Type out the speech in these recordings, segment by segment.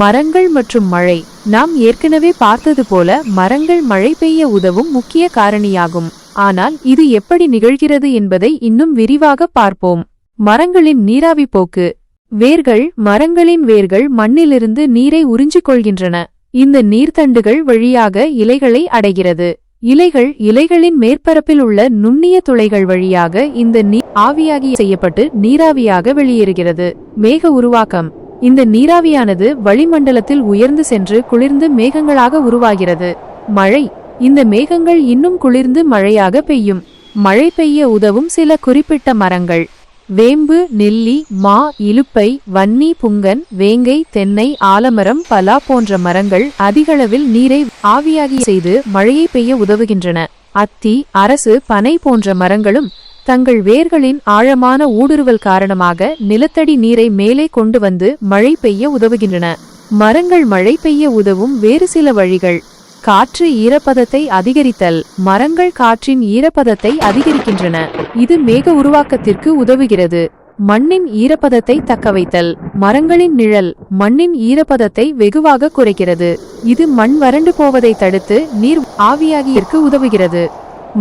மரங்கள் மற்றும் மழை. நாம் ஏற்கனவே பார்த்தது போல மரங்கள் மழை பெய்ய உதவும் முக்கிய காரணியாகும். ஆனால் இது எப்படி நிகழ்கிறது என்பதை இன்னும் விரிவாக பார்ப்போம். மரங்களின் நீராவி போக்கு. வேர்கள் மரங்களின் வேர்கள் மண்ணிலிருந்து நீரை உறிஞ்சிக் கொள்கின்றன இந்த நீர்த்தண்டுகள் வழியாக இலைகளை அடைகிறது. இலைகள் இலைகளின் மேற்பரப்பில் உள்ள நுண்ணிய துளைகள் வழியாக இந்த நீர் ஆவியாகி செய்யப்பட்டு நீராவியாக வெளியேறுகிறது. மேக உருவாக்கம். இந்த நீராவியானது வளிமண்டலத்தில் உயர்ந்து சென்று குளிர்ந்து மேகங்களாக உருவாகிறது. மழை. இந்த மேகங்கள் இன்னும் குளிர்ந்து மழையாக பெய்யும். மழை பெய்ய உதவும் சில குறிப்பிட்ட மரங்கள். வேம்பு நெல்லி மா இலுப்பை வன்னி புங்கன் வேங்கை தென்னை ஆலமரம் பலா போன்ற மரங்கள் அதிகளவில் நீரை ஆவியாகி செய்து மழையை பெய்ய உதவுகின்றன. அத்தி அரசு பனை போன்ற மரங்களும் தங்கள் வேர்களின் ஆழமான ஊடுருவல் காரணமாக நிலத்தடி நீரை மேலே கொண்டு வந்து மழை பெய்ய உதவுகின்றன. மரங்கள் மழை பெய்ய உதவும் வேறு சில வழிகள். காற்று ஈரப்பதத்தை அதிகரித்தல். மரங்கள் காற்றின் ஈரப்பதத்தை அதிகரிக்கின்றன. இது மேக உருவாக்கத்திற்கு உதவுகிறது. மண்ணின் ஈரப்பதத்தை தக்கவைத்தல். மரங்களின் நிழல் மண்ணின் ஈரப்பதத்தை வெகுவாக குறைக்கிறது. இது மண் வறண்டு போவதை தடுத்து நீர் ஆவியாகியிற்கு உதவுகிறது.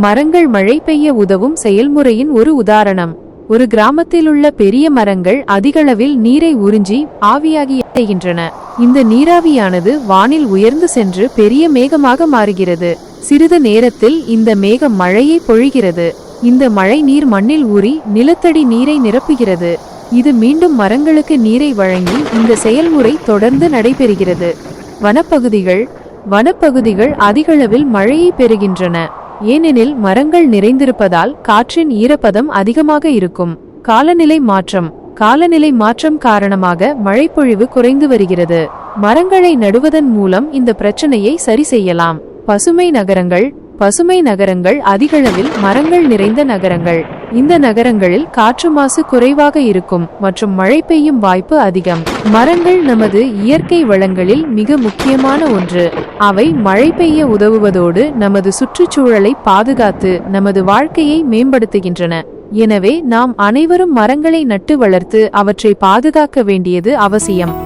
மரங்கள் மழை பெய்ய உதவும் செயல்முறையின் ஒரு உதாரணம். ஒரு கிராமத்திலுள்ள பெரிய மரங்கள் அதிகளவில் நீரை உறிஞ்சி ஆவியாகி செய்கின்றன இந்த நீராவியானது வானில் உயர்ந்து சென்று பெரிய மேகமாக மாறுகிறது. சிறிது நேரத்தில் இந்த மேகம் மழையை பொழிகிறது. இந்த மழை நீர் மண்ணில் ஊறி நிலத்தடி நீரை நிரப்புகிறது. இது மீண்டும் மரங்களுக்கு நீரை வழங்கி இந்த செயல்முறை தொடர்ந்து நடைபெறுகிறது. வனப்பகுதிகள் வனப்பகுதிகள் அதிகளவில் மழையை பெறுகின்றன. ஏனெனில் மரங்கள் நிறைந்திருப்பதால் காற்றின் ஈரப்பதம் அதிகமாக இருக்கும். காலநிலை மாற்றம். காலநிலை மாற்றம் காரணமாக மழைப்பொழிவு குறைந்து வருகிறது. மரங்களை நடுவதன் மூலம் இந்த பிரச்சனையை சரி செய்யலாம். பசுமை நகரங்கள். பசுமை நகரங்கள் அதிகளவில் மரங்கள் நிறைந்த நகரங்கள். இந்த நகரங்களில் காற்று மாசு குறைவாக இருக்கும் மற்றும் மழை பெய்யும் வாய்ப்பு அதிகம். மரங்கள் நமது இயற்கை வளங்களில் மிக முக்கியமான ஒன்று. அவை மழை பெய்ய உதவுவதோடு நமது சுற்றுச்சூழலை பாதுகாத்து நமது வாழ்க்கையை மேம்படுத்துகின்றன. எனவே நாம் அனைவரும் மரங்களை நட்டு வளர்த்து அவற்றை பாதுகாக்க வேண்டியது அவசியம்.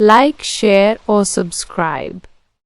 Like, share, or subscribe.